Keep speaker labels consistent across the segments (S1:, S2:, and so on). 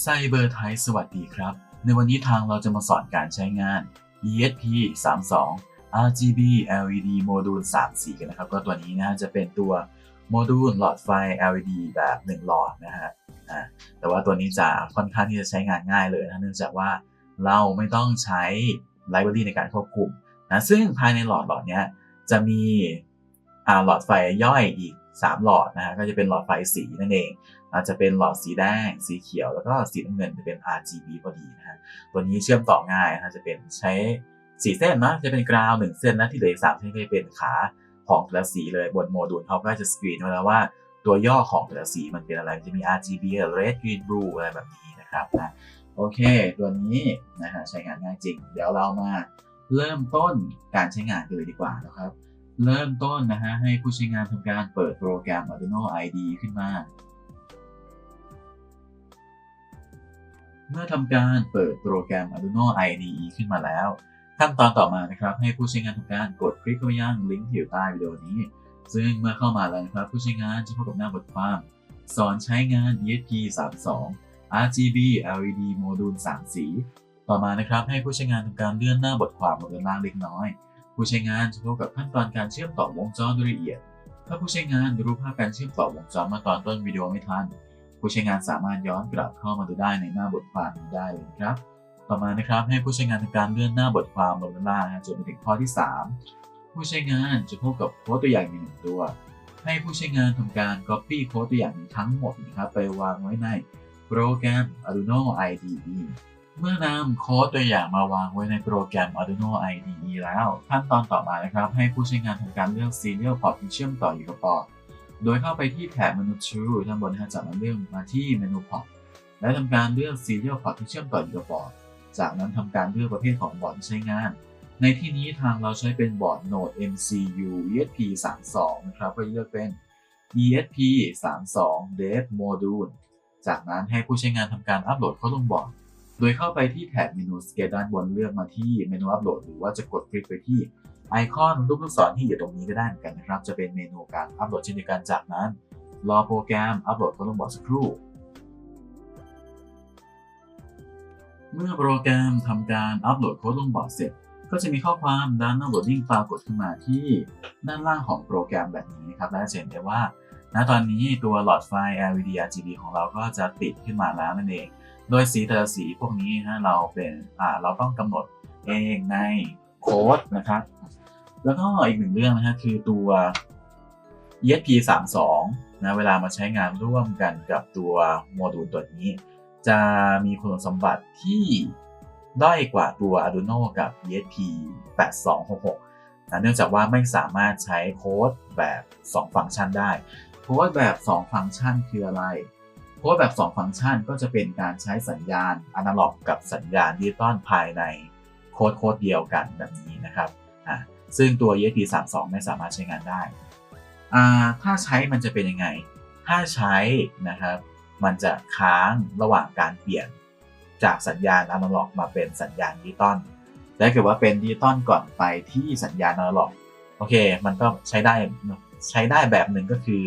S1: ไซเบอร์ไทยสวัสดีครับ ในวันนี้ทางเราจะมาสอนการใช้งาน ESP 32 RGB LED โมดูล3สีกันนะครับ ก็ตัวนี้นะฮะจะเป็นตัวโมดูลหลอดไฟ LED แบบ 1 หลอดนะฮะอ่าแต่ว่าตัวนี้จะค่อนข้างที่จะใช้งานง่ายเลยนะเนื่องจากว่าเราไม่ต้องใช้ไลบรารีในการควบคุมนะซึ่งภายในหลอดหลอดเนี้ยจะมีอ่าหลอดไฟย่อยอีก 3 หลอดนะฮะก็จะเป็นหลอดไฟสีนั่นเองอาจจะเป็นหลอดสีแดง สีเขียว แล้วก็สีน้ำเงินจะเป็น RGB พอดีนะฮะตัวนี้เชื่อมต่อง่ายนะฮะจะเป็นใช้สีเส้นนะจะเป็นกราวหนึ่งเส้นนะที่เหลืออกสามเส้นก็จะเป็นขาของแต่ละสีเลยบนโมดูลเขาก็จะสกรีนไว้แล้วว่าตัวย่อของแต่ละสีมันเป็นอะไรจะมี RGB red green blue อะไรแบบนี้นะครับนะโอเค ตัวนี้นะฮะใช้งานง่ายจริง เดี๋ยวเรามาเริ่มต้นการใช้งานกันเลยดีกว่านะครับ เริ่มต้นนะฮะให้ผู้ใช้งานทำการเปิดโปรแกรม Arduino IDE ขึ้นมา เมื่อทำการเปิดโปรแกรม Arduino IDE ขึ้นมาแล้ว ขั้นตอนต่อมานะครับ ให้ผู้ใช้งานทำการกดคลิกเข้าไปยังลิงก์ที่อยู่ใต้วิดีโอนี้ ซึ่งเมื่อเข้ามาแล้วนะครับ ผู้ใช้งานจะพบกับหน้าบทความ สอนใช้งาน ESP32 RGB LED โมดูล3สี ต่อมานะครับให้ผู้ใช้งานทำการเลื่อนหน้าบทความลงด้านล่างเล็กน้อย ผู้ใช้งานจะพบกับขั้นตอนการเชื่อมต่อวงจรโดยละเอียด ถ้าผู้ใช้งานรู้ภาพการเชื่อมต่อวงจรมาตอนต้นวิดีโอไม่ทัน ผู้ใช้งานสามารถย้อนกลับเข้ามาดูได้ในหน้าบทความนี้ได้เลยครับ ต่อมานะครับให้ผู้ใช้งานทำการเลื่อนหน้าบทความลงด้านล่างนะจนไปถึงข้อที่ 3 ผู้ใช้งานจะพบกับโค้ดตัวอย่างหนึ่งตัว ให้ผู้ใช้งานทำการ Copy โค้ดตัวอย่างทั้งหมดนะครับไปวางไว้ในโปรแกรม Arduino IDE เมื่อนำโค้ดตัวอย่างมาวางไว้ในโปรแกรม Arduino IDE แล้ว ขั้นตอนต่อมานะครับ ให้ผู้ใช้งานทำการเลือก Serial Port ที่เชื่อมต่ออยู่กับปอร์ตโดยเข้าไปที่แถบเมนู Tool ด้านบนนะจากนั้นเลือกมาที่เมนู Port และทำการเลือก Serial Port ที่เชื่อมต่ออยู่กับบอร์ดจากนั้นทำการเลือกประเภทของบอร์ดที่ใช้งาน ในที่นี้ทางเราใช้เป็นบอร์ด Node MCU ESP32 นะครับก็เลือกเป็น ESP32 Dev Module จากนั้นให้ผู้ใช้งานทำการอัปโหลดเข้าลงบอร์ด โดยเข้าไปที่แถบเมนูสเกลด้านบนเลือกมาที่เมนูอัปโหลดหรือว่าจะกดคลิกไปที่ไอคอนรูปลูกศรที่อยู่ตรงนี้ก็ได้เหมือนกันนะครับ จะเป็นเมนูการอัปโหลดเช่นเดียวกันจากนั้น รอโปรแกรมอัปโหลดเข้าลงบอร์สักครู่ เมื่อโปรแกรมทำการอัปโหลดโค้ดลงบอร์ดเสร็จ ก็จะมีข้อความด้านหน้าโหลดดิ้งปรากฏขึ้นมาที่ด้านล่างของโปรแกรมแบบนี้นะครับและจะเห็นได้ว่าณตอนนี้ตัวหลอดไฟ LED RGB ของเราก็จะติดขึ้นมาแล้วนั่นเอง โดยสีแต่ละสีพวกนี้นะเราเป็นอ่าเราต้องกำหนดเองในโค้ดนะครับ แล้วก็อีกหนึ่งเรื่องนะฮะคือตัว ESP32 นะเวลามาใช้งานร่วมกันกับตัวโมดูลตัวนี้ จะมีคุณสมบัติที่ด้อยกว่าตัว Arduino กับ ESP8266 นะเนื่องจากว่าไม่สามารถใช้โค้ดแบบ 2 ฟังก์ชันได้ โค้ดแบบ 2 ฟังก์ชันคืออะไร ค้ดแบบ 2 ฟังก์ชันก็จะเป็นการใช้สัญญาณอนาล็อกกับสัญญาณดิจิตอลภายในโค้ดโค้ดเดียวกันแบบนี้นะครับอ่าซึ่งตัว ESP32 ไม่สามารถใช้งานได้อ่าถ้าใช้มันจะเป็นยังไง ถ้าใช้นะครับมันจะค้างระหว่างการเปลี่ยนจากสัญญาณอนาล็อกมาเป็นสัญญาณดิจิตอลและเกิดว่าเป็นดิจิตอลก่อนไปที่สัญญาณอนาล็อกโอเค มันก็ใช้ได้ใช้ได้แบบหนึ่งก็คือ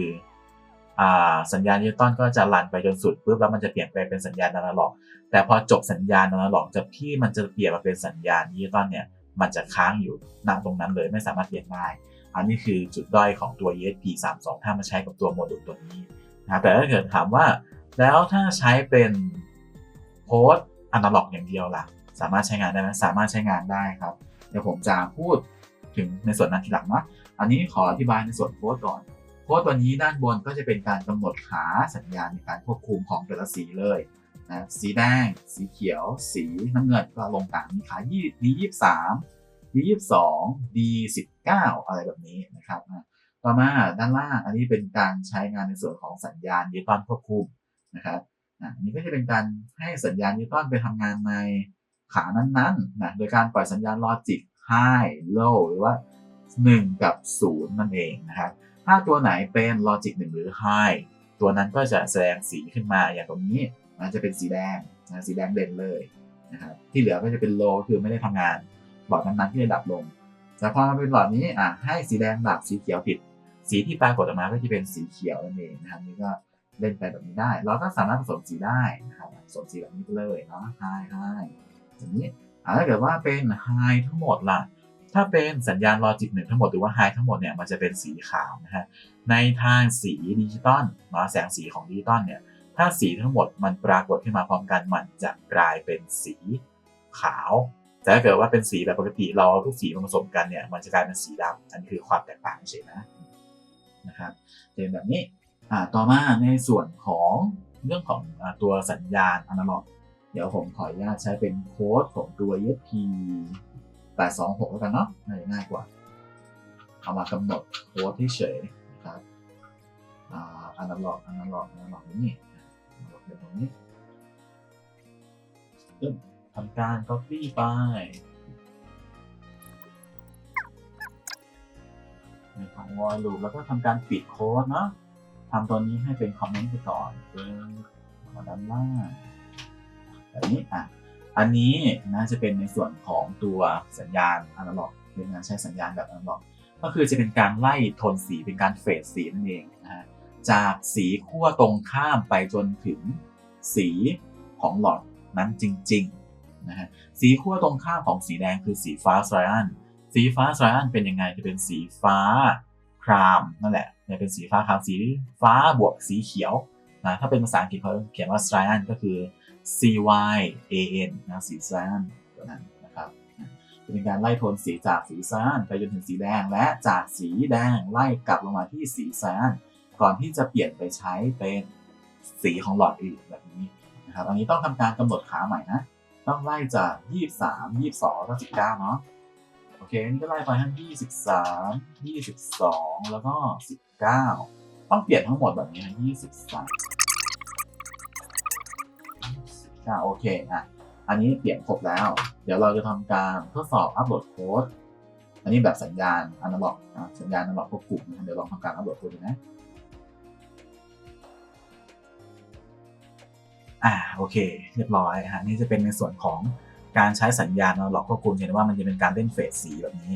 S1: สัญญาณดิจิตอลก็จะรันไปจนสุดปุ๊บแล้วมันจะเปลี่ยนไปเป็นสัญญาณอนาล็อก แต่พอจบสัญญาณอนาล็อกจะที่มันจะเปลี่ยนมาเป็นสัญญาณดิจิตอลเนี่ยมันจะค้างอยู่ณตรงนั้นเลยไม่สามารถเปลี่ยนได้ อันนี้คือจุดด้อยของตัว ESP32 ถ้ามาใช้กับตัวโมดูลตัวนี้นะแต่ถ้าเกิดถามว่า แล้วถ้าใช้เป็นโค้ดอนาล็อกอย่างเดียวล่ะ สามารถใช้งานได้ไหมสามารถใช้งานได้ครับ เดี๋ยวผมจะพูดถึงในส่วนนั้นทีหลังนะ อันนี้ขออธิบายในส่วนโค้ดก่อน โค้ดตัวนี้ด้านบนก็จะเป็นการกำหนดขาสัญญาณในการควบคุมของแต่ละสีเลยนะสีแดง สีเขียว สีน้ำเงินก็ลงต่างมีขายี่ดียี่สามดียี่สองดีสิบเก้าอะไรแบบนี้นะครับต่อมาด้านล่างอันนี้เป็นการใช้งานในส่วนของสัญญาณดิจิตอลควบคุมนะครับอันนี้ก็จะเป็นการให้สัญญาณดิจิตอลไปทำงานในขานั้นๆนะโดยการปล่อยสัญญาณลอจิก high low หรือว่า 1 กับ 0 นั่นเองนะครับ ถ้าตัวไหนเป็นลอจิก1หรือ high ตัวนั้นก็จะแสดงสีขึ้นมาอย่างตรงนี้มันจะเป็นสีแดงนะสีแดงเด่นเลยนะครับที่เหลือก็จะเป็น low คือไม่ได้ทำงานบอร์ดนั้นๆที่จะดับลง แต่พอมาเป็นหลอดนี้อะให้สีแดงดับสีเขียวผิด สีที่ปรากฏออกมาก็จะเป็นสีเขียวนั่นเองนะครับนี่ก็เล่นไปแบบนี้ได้ เราก็สามารถผสมสีได้นะครับผสมสีแบบนี้ไปเลยเนาะ high high แบบนี้อ่าถ้าเกิดว่าเป็น high ทั้งหมดล่ะ ถ้าเป็นสัญญาณลอจิกหนึ่งทั้งหมดหรือว่า high ทั้งหมดเนี่ยมันจะเป็นสีขาวนะฮะในทางสีดิจิตอลเนาะแสงสีของดิจิตอลเนี่ยถ้าสีทั้งหมดมันปรากฏขึ้นมาพร้อมกันมันจะกลายเป็นสีขาวแต่ถ้าเกิดว่าเป็นสีแบบปกติเราเอาทุกสีมาผสมกันเนี่ยมันจะกลายเป็นสีดำอันนี้คือความแตกต่างเฉยนะนะครับเป็นแบบนี้อ่าต่อมาในส่วนของเรื่องของอตัวสัญญาณอนาล็อก เดี๋ยวผมขออนุญาตใช้เป็นโค้ดของตัว ESP 826แล้วกันเนาะน่าจะง่ายกว่า เอามากำหนดโค้ดที่เฉยนะครับอ่าอนาล็อกอนาล็อกอนาล็อกนี่อนาล็อกเป็นตรงนี้ปึ๊บทำการ copy ไปในของ void loop แล้วก็ทำการปิดโค้ดเนาะทำตัวนี้ให้เป็นคอมเมนต์ไปก่อนเป็นมาด้านล่างแบบนี้อะ อันนี้น่าจะเป็นในส่วนของตัวสัญญาณอนาล็อกเป็นการใช้สัญญาณแบบอนาล็อก ก็คือจะเป็นการไล่โทนสีเป็นการเฟดสีนั่นเองนะฮะจากสีขั้วตรงข้ามไปจนถึงสีของหลอดนั้นจริงๆนะฮะสีขั้วตรงข้ามของสีแดงคือสีฟ้าสไตรอันสีฟ้าสไตรอันเป็นยังไงจะเป็นสีฟ้าครามนั่นแหละเนี่ยเป็นสีฟ้าครามสีฟ้าบวกสีเขียวนะถ้าเป็นภาษาอังกฤษเขาเขียนว่าสไตรอันก็คือ C Y A N นะสีสไตรอันตัวนั้นนะครับเป็นการไล่โทนสีจากสีซานไปจนถึงสีแดง และจากสีแดงไล่กลับลงมาที่สีซานก่อนที่จะเปลี่ยนไปใช้เป็นสีของหลอดอื่นแบบนี้นะครับอันนี้ต้องทำการกำหนดขาใหม่นะ ต้องไล่จาก 23 22แล้ว19 เนาะโอเคนนี้ก็ไล่ไปทั้ง23 22 แล้วก็ 19 ต้องเปลี่ยนทั้งหมดแบบนี้นะ23 19โอเคอะอันนี้เปลี่ยนครบแล้ว เดี๋ยวเราจะทำการทดสอบอัปโหลดโค้ดอันนี้แบบสัญญาณอนาล็อกนะสัญญาณอนาล็อกควบคุมนะเดี๋ยวลองทำการอัปโหลดโค้ดดูนะอ่าโอเค เรียบร้อยฮะนี่จะเป็นในส่วนของการใช้สัญญาณอนาล็อกควบคุมเห็นว่ามันจะเป็นการเล่นเฟสสีแบบนี้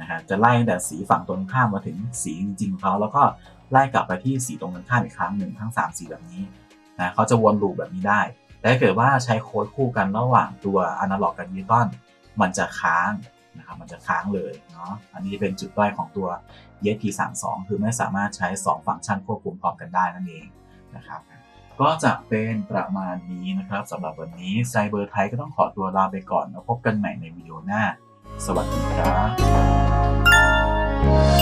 S1: นะฮะจะไล่ตั้งแต่สีฝั่งตรงข้ามมาถึงสีจริงๆของเขาแล้วก็ไล่กลับไปที่สีตรงกันข้ามอีกครั้งหนึ่งทั้งสามสีแบบนี้นะเขาจะวนลูปแบบนี้ได้ แต่ถ้าเกิดว่าใช้โค้ดคู่กันระหว่างตัวอนาล็อกกับดิจิตอลมันจะค้างนะครับมันจะค้างเลยเนาะอันนี้เป็นจุดด้อยของตัว ESP32 คือไม่สามารถใช้ 2 ฟังก์ชันควบคุมพร้อมกันได้นั่นเองนะครับก็จะเป็นประมาณนี้นะครับสำหรับวันนี้ไซเบอร์ไทยก็ต้องขอตัวลาไปก่อนแล้วพบกันใหม่ในวิดีโอหน้า สวัสดีครับ